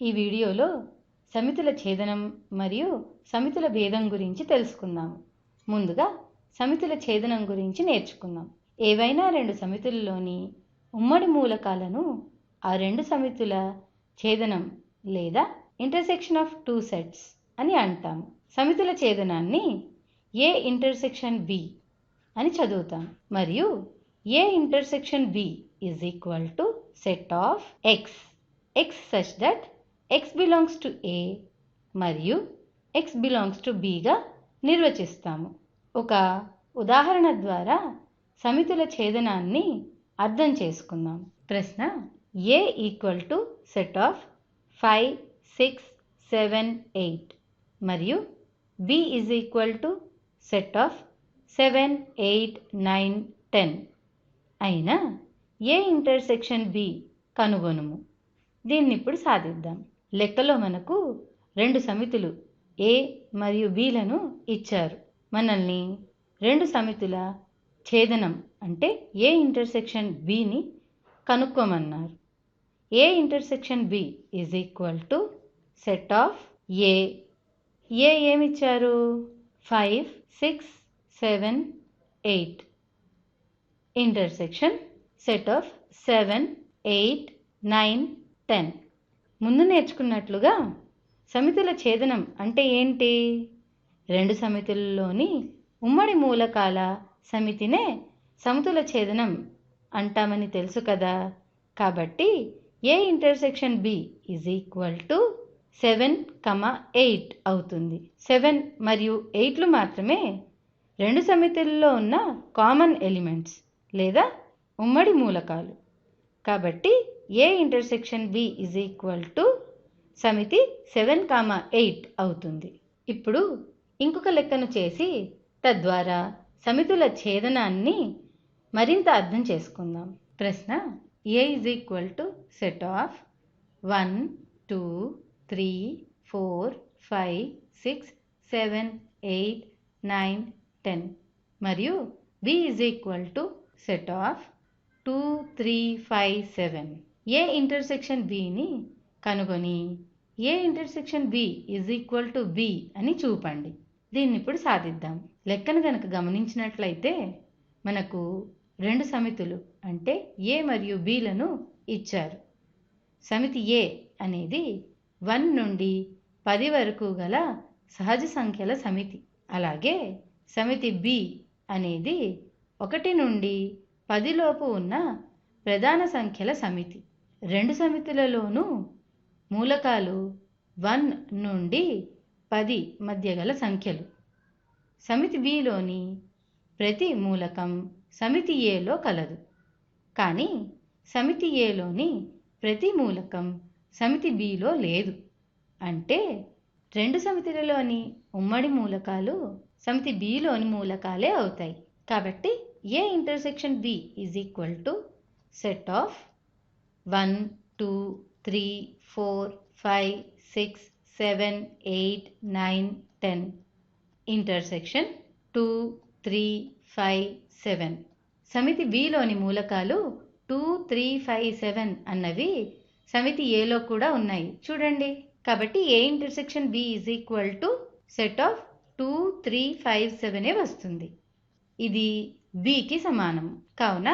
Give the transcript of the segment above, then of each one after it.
ఈ వీడియోలో సమితుల ఛేదనం మరియు సమితుల భేదం గురించి తెలుసుకుందాము ముందుగా సమితుల ఛేదనం గురించి నేర్చుకుందాం. ఏవైనా రెండు సమితుల్లోని ఉమ్మడి మూలకాలను ఆ రెండు సమితుల ఛేదనం లేదా ఇంటర్సెక్షన్ ఆఫ్ టూ సెట్స్ అని అంటాము సమితుల ఛేదనాన్ని ఏ ఇంటర్సెక్షన్ బి అని చదువుతాం. మరియు A intersection B is equal to set of X X such that X belongs to A మరియు ఎక్స్ బిలాంగ్స్ టు బిగా నిర్వచిస్తాము. ఒక ఉదాహరణ ద్వారా సమితుల ఛేదనాన్ని అర్థం చేసుకుందాం. ప్రశ్న A equal to set of five six seven eight మరియు B is equal to set of seven eight nine ten అయినా ఏ ఇంటర్సెక్షన్ బి కనుగొనుము. దీన్ని ఇప్పుడు సాధిద్దాం. లెక్కలో మనకు రెండు సమితులు ఏ మరియు బిలను ఇచ్చారు. మనల్ని రెండు సమితుల ఛేదనం అంటే ఏ ఇంటర్సెక్షన్ బిని కనుక్కోమన్నారు. A intersection B is equal to set of A A ఏమిచ్చారు? Five six seven eight intersection set of seven eight nine ten ముందు నేర్చుకున్నట్లుగా సమితుల ఛేదనం అంటే ఏంటి? రెండు సమితుల్లోని ఉమ్మడి మూలకాల సమితినే సమతుల ఛేదనం అంటామని తెలుసు కదా. కాబట్టి A intersection B is equal to seven comma eight అవుతుంది. సెవెన్ మరియు ఎయిట్లు మాత్రమే రెండు సమితుల్లో ఉన్న కామన్ ఎలిమెంట్స్ లేదా ఉమ్మడి మూలకాలు. కాబట్టి A intersection B is equal to సమితి సెవెన్ కామా ఎయిట్ అవుతుంది. ఇప్పుడు ఇంకొక లెక్కను చేసి తద్వారా సమితుల ఛేదనాన్ని మరింత అర్థం చేసుకుందాం. ప్రశ్న A is equal to set of one two three four five six seven eight nine ten మరియు B is equal to set of two three five seven A intersection బిని కనుగొని A intersection B is equal to B అని చూపండి. దీన్ని ఇప్పుడు సాధిద్దాం. లెక్కను కనుక గమనించినట్లయితే మనకు రెండు సమితులు అంటే ఏ మరియు బిలను ఇచ్చారు. సమితి ఏ అనేది వన్ నుండి పది వరకు గల సహజ సంఖ్యల సమితి. అలాగే సమితి బి అనేది ఒకటి నుండి పదిలోపు ఉన్న ప్రధాన సంఖ్యల సమితి. రెండు సమితులలోనూ మూలకాలు వన్ నుండి పది మధ్య గల సంఖ్యలు. సమితి బిలోని ప్రతి మూలకం సమితి ఏలో కలదు. కానీ సమితి ఏలోని ప్రతి మూలకం సమితి బిలో లేదు. అంటే రెండు సమితులలోని ఉమ్మడి మూలకాలు సమితి బిలోని మూలకాలే అవుతాయి. కాబట్టి A intersection B is equal to set of one two three four five six seven eight nine ten. Intersection two three five seven. సమితి బిలోని మూలకాలు టూ త్రీ ఫైవ్ సెవెన్ అన్నవి సమితి ఏలో కూడా ఉన్నాయి. చూడండి. కాబట్టి A intersection B is equal to set of two three five సెవెనే వస్తుంది? ఇది బికి సమానం. కావున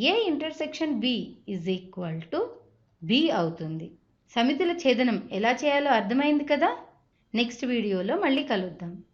A intersection B is equal to B అవుతుంది? సమితుల ఛేదనం ఎలా చేయాలో అర్థమైంది కదా? నెక్స్ట్ వీడియోలో మళ్ళీ కలుద్దాం.